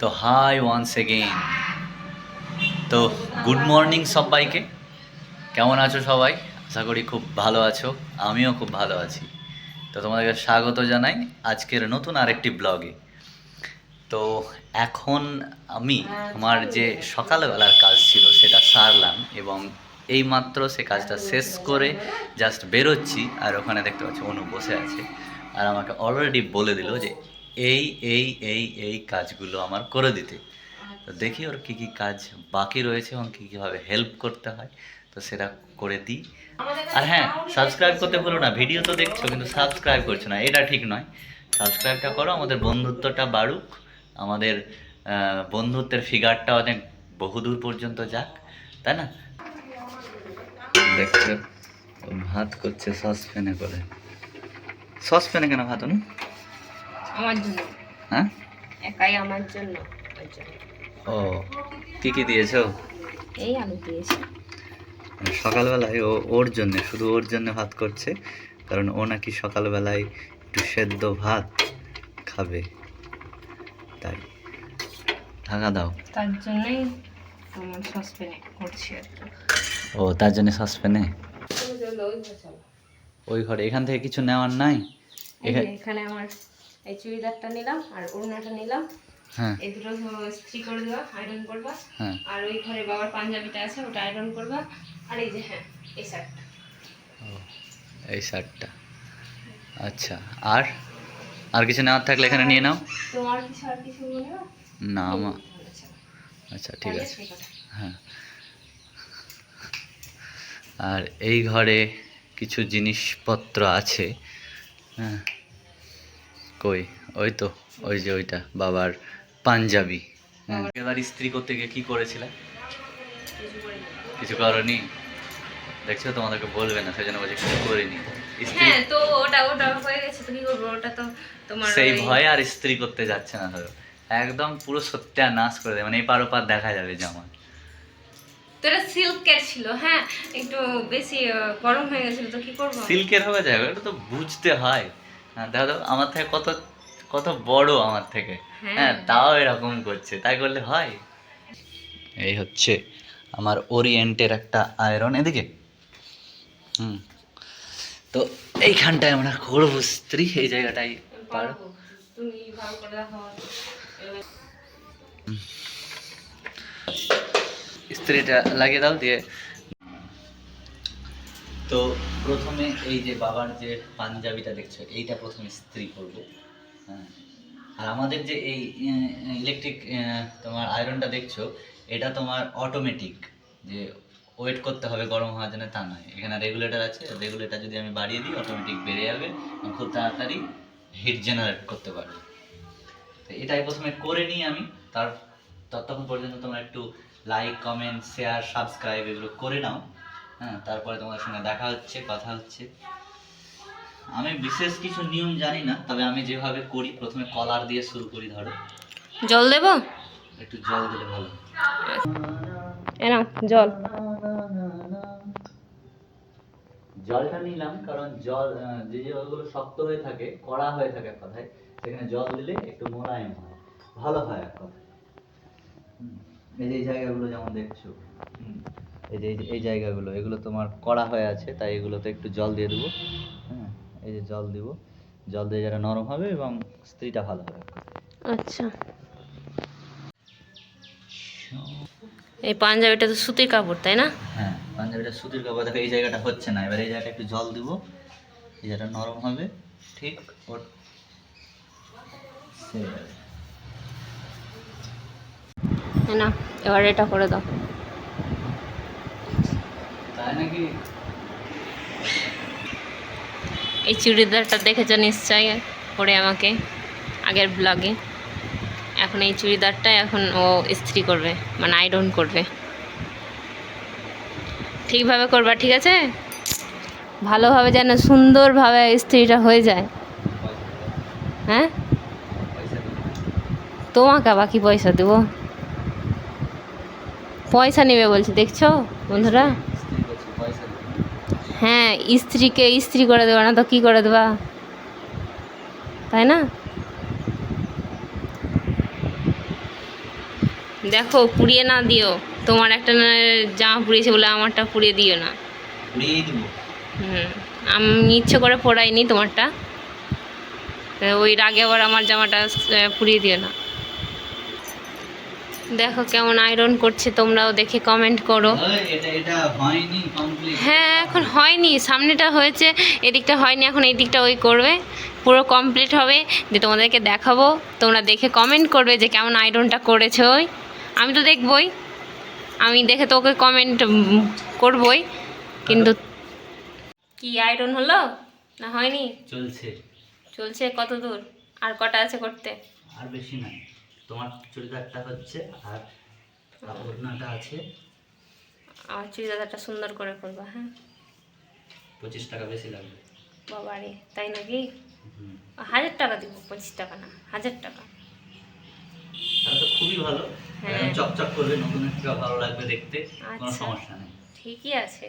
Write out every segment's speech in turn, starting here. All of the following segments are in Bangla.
তো হাই ওয়ান্স এগেইন তো গুড মর্নিং সবাইকে। কেমন আছো সবাই? আশা করি খুব ভালো আছো। আমিও খুব ভালো আছি। তো তোমাদেরকে স্বাগত জানাই আজকের নতুন আরেকটি ব্লগে তো এখন আমি আমার যে সকালবেলার কাজ ছিল সেটা সারলাম এবং এইমাত্র সে কাজটা শেষ করে জাস্ট বেরোচ্ছি। আর ওখানে দেখতে পাচ্ছি অনু বসে আছে। আর আমাকে অলরেডি বলে দিল যে এই এই এই এই কাজগুলো আমার করে দিতে। তো দেখি ওর কী কী কাজ বাকি রয়েছে এবং কী কীভাবে হেল্প করতে হয়। তো সেটা করে দিই। আর হ্যাঁ সাবস্ক্রাইব করতে ভুলো না ভিডিও তো দেখছ কিন্তু সাবস্ক্রাইব করছ না এটা ঠিক নয়। সাবস্ক্রাইবটা করো আমাদের বন্ধুত্বটা বাড়ুক। আমাদের বন্ধুত্বের ফিগারটা অনেক বহুদূর পর্যন্ত যাক তাই না? দেখছ ভাত করছে সসপ্যানে করে। সসপ্যানে কেন ভাত অনু? আমার জন্য। হ্যাঁ? একাই আমার জন্য। ও কি কি দিয়েছ? এই আলু দিয়েছি। সকালবেলায় ও ওর জন্য শুধু ওর জন্য ভাত করছে কারণ ও নাকি সকালবেলায় একটু সেদ্ধ ভাত খাবে। তাই ঢাকা দাও। তার জন্যই তোমার সসপ্যানে করছি আর ও তার জন্য সসপ্যানে ওই ঘরে এখান থেকে কিছু নেওয়ার নাই? এখানে আমার এই চুড়িদারটা নিলাম আর ওড়নাটা নিলাম। হ্যাঁ। এই দুটো স্ত্রী করে আয়রন করবা। হ্যাঁ। আর ওই ঘরে বাবার পাঞ্জাবিটা আছে ওটা আয়রন করবা। আর এই যে হ্যাঁ এই শার্টটা। এই শার্টটা। আচ্ছা আর? আর কিছু নেওয়ার থাকলে এখানে নিয়ে নাও। তোমার কিছু আর কিছু মনে না আমার আচ্ছা। আচ্ছা ঠিক আছে। হ্যাঁ। আর এই ঘরে কিছু জিনিসপত্র আছে। হ্যাঁ। কই? ওই তো ওই যে ওইটা বাবার পাঞ্জাবি। হ্যাঁ। এবার ইস্ত্রি করতে গিয়ে কি করেছিলে? কিছু করে কিছু করনি? দেখছ তোমাদেরকে বলবে না সেই জন্য বলছি কিছু করিনি। হ্যাঁ তো ওটা ওটা হয়ে গেছে তো কি করব? ওটা তো তোমার সেই ভয়ে আর ইস্ত্রি করতে যাচ্ছে না ধরো। একদম পুরো সত্যানাশ করে দেয় মানে এই পার ওপার দেখা যাবে জামা তো এটা সিল্কের ছিল হ্যাঁ? একটু বেশি গরম হয়ে গেছিল তো কি করব? সিল্কের হবে যাবে এটা তো বুঝতে হয়। হ্যাঁ দেখো আমার থেকে কত কত বড় আমার থেকে। হ্যাঁ। হ্যাঁ তাও এরকম করছে তাই করলে হয়? এই হচ্ছে আমার ওরিয়েন্টের একটা আয়রন এদিকে। হুম তো এইখানটায় আমরা করব স্ত্রী এই জায়গাটাই পারো। স্ত্রীটা লাগিয়ে দাও দিয়ে। তো প্রথমে এই যে বাবার যে পাঞ্জাবিটা দেখছ, এইটা প্রথমে ইস্ত্রি করব হ্যাঁ। আর আমাদের যে এই ইলেকট্রিক তোমার আয়রনটা দেখছ, এটা তোমার অটোমেটিক যে ওয়েট করতে হবে গরম হওয়ার জন্য, তা নয়। এখানে রেগুলেটর আছে রেগুলেটর যদি আমি বাড়িয়ে দিই অটোমেটিক বেড়ে যাবে খুব তাড়াতাড়ি হিট জেনারেট করতে পারবে। তো এটাই প্রথমে করে নিই আমি। তার, ততক্ষণ পর্যন্ত তোমরা একটু লাইক কমেন্ট শেয়ার সাবস্ক্রাইব এগুলো করে নাও। হ্যাঁ তারপরে তোমাদের সঙ্গে দেখা হচ্ছে কথা হচ্ছে। আমি বিশেষ কিছু নিয়ম জানি না তবে আমি যেভাবে করি প্রথমে কলার দিয়ে শুরু করি ধরো। জল দেবো? একটু জল দিলে ভালো। এনাও জল। জলটা নিলাম কারণ জল যে জলগুলো শক্ত হয়ে থাকে কড়া হয়ে থাকে এক কথায় সেখানে জল দিলে একটু মোলায়েম হয়। ভালো হয় এক কথায়। এই যে এই জায়গাগুলো যেমন দেখছ। হুম, এই যে এই জায়গাগুলো এগুলো তোমার কড়া হয়ে আছে তাই এগুলোতে একটু জল দিয়ে দেবো। হ্যাঁ এই যে জল দিব। জল দিয়ে যারা নরম হবে এবং স্ত্রীটা ভালো হবে। আচ্ছা। এই পাঞ্জাবিটা তো সুতির কাপড় তাই না? হ্যাঁ পাঞ্জাবিটা সুতির কাপড়। দেখো এই জায়গাটা হচ্ছে না। এবার এই জায়গাটা একটু জল দিব। এই জায়গাটা নরম হবে। ঠিক ওর। না এবার এটা করে দাও। এই চুড়িদারটা দেখেছ নিশ্চয়ই? পরে আমাকে আগের ব্লগে এখন এই চুড়িদারটা এখন ও ইস্ত্রি করবে মানে আয়রন করবে। ঠিকভাবে করবা, ঠিক আছে? ভালোভাবে যেন সুন্দরভাবে ইস্ত্রিটা হয়ে যায়। হ্যাঁ? তোমাকে বাকি পয়সা দেবো? পয়সা নেবে বলছে, দেখছ বন্ধুরা স্ত্রী বলছে পয়সা দেবো। হ্যাঁ স্ত্রীকে ইস্ত্রি করে দেবা না তো কী করে দেবা? তাই না? দেখো পুড়িয়ে না দিও। তোমার একটা না জামা পুড়িয়েছে বলে আমারটা পুড়িয়ে দিও না। হুম আমি ইচ্ছে করে পড়াইনি তোমারটা। ওই রাগে আবার আমার জামাটা পুড়িয়ে দিও না। দেখো কেমন আয়রন করছে তোমরাও দেখে কমেন্ট করো। হ্যাঁ এখন হয়নি সামনেটা হয়েছে এদিকটা হয়নি এখন এই দিকটা ওই করবে পুরো কমপ্লিট হবে। যে তোমাদেরকে দেখাবো তোমরা দেখে কমেন্ট করবে যে কেমন আয়রনটা করেছে ওই। আমি তো দেখবই আমি দেখে তোকে কমেন্ট করবই কিন্তু কি আয়রন হলো? না হয়নি? চলছে। চলছে কত দূর? আর কটা আছে করতে? আর বেশি নাই। তোমার চুড়িদারটা হচ্ছে আর ওড়নাটা আছে। আমার চুড়িদারটা সুন্দর করে করবা হ্যাঁ? পঁচিশ টাকা বেশি লাগবে। বাবারে তাই নাকি। হাজার টাকা দিব পঁচিশ টাকা না হাজার টাকা। তাহলে তো খুবই ভালো। হ্যাঁ। চকচক করবে নতুন একটা ভালো লাগবে দেখতে কোনো আচ্ছা। সমস্যা নেই। ঠিকই আছে।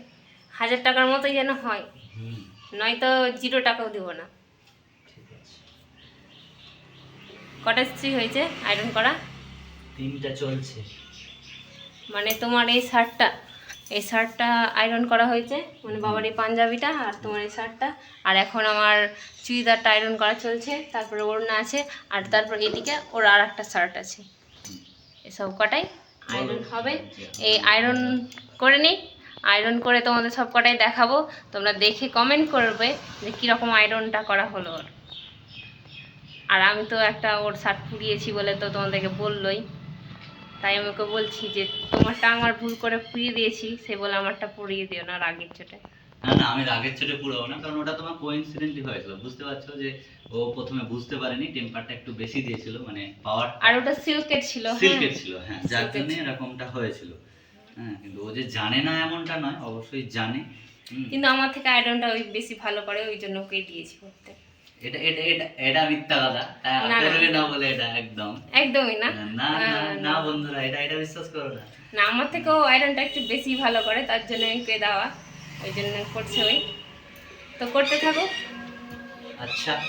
হাজার টাকার মতোই যেন হয়। নয়তো জিরো টাকাও দিব না ঠিক আছে কটা স্ত্রী হয়েছে? আয়রন করা? তিনটা চলছে। মানে তোমার এই শার্টটা এই শার্টটা আয়রন করা হয়েছে? মানে বাবার এই পাঞ্জাবিটা আর তোমার এই শার্টটা। আর এখন আমার চুড়িদারটা আয়রন করা চলছে তারপরে ওড়না আছে আর তারপর এদিকে ওর আর একটা শার্ট আছে। এসব কটাই আয়রন হবে। এই আয়রন করে নিই আয়রন করে তোমাদের সব কটাই দেখাবো। তোমরা দেখে কমেন্ট করবে যে কীরকম আয়রনটা করা হলো ওর। আর আমি তো একটা ওর শার্ট পুড়িয়েছি বলে তো তোমাদেরকে বললোই। তাই আমি ওকে বলছি যে তোমারটা আমার ভুল করে পুড়িয়ে দিয়েছি সে বলে আমারটা পুড়িয়ে দিও না রাগের চোটে। না না আমি রাগের চোটে পুরো না কারণ ওটা তোমার কোইন্সিডেন্টলি হয়েছিল। বুঝতে পারছ যে ও প্রথমে বুঝতে পারেনি টেম্পারটা একটু বেশি দিয়েছিল মানে পাওয়ার আর ওটা সিল্কের ছিল হ্যাঁ। সিল্কের ছিল হ্যাঁ যার জন্য এরকমটা হয়েছিল। হ্যাঁ কিন্তু ও যে জানে না এমনটা নয় অবশ্যই জানে। কিন্তু আমার থেকে আয়রনটা ওই বেশি ভালো করে ওই জন্য ওকেই দিয়েছি করতে। এটা এটা এটা এটা মিথ্যা কথা। হ্যাঁ, না, না। বলে এটা একদম। একদমই না। না না বন্ধুরা এটা এটা বিশ্বাস করো না। না আমার থেকেও আয়রনটা একটু বেশি ভালো করে তার জন্য ওকে দেওয়া। ওই জন্য করছে ওই। তো করতে থাকো আচ্ছা।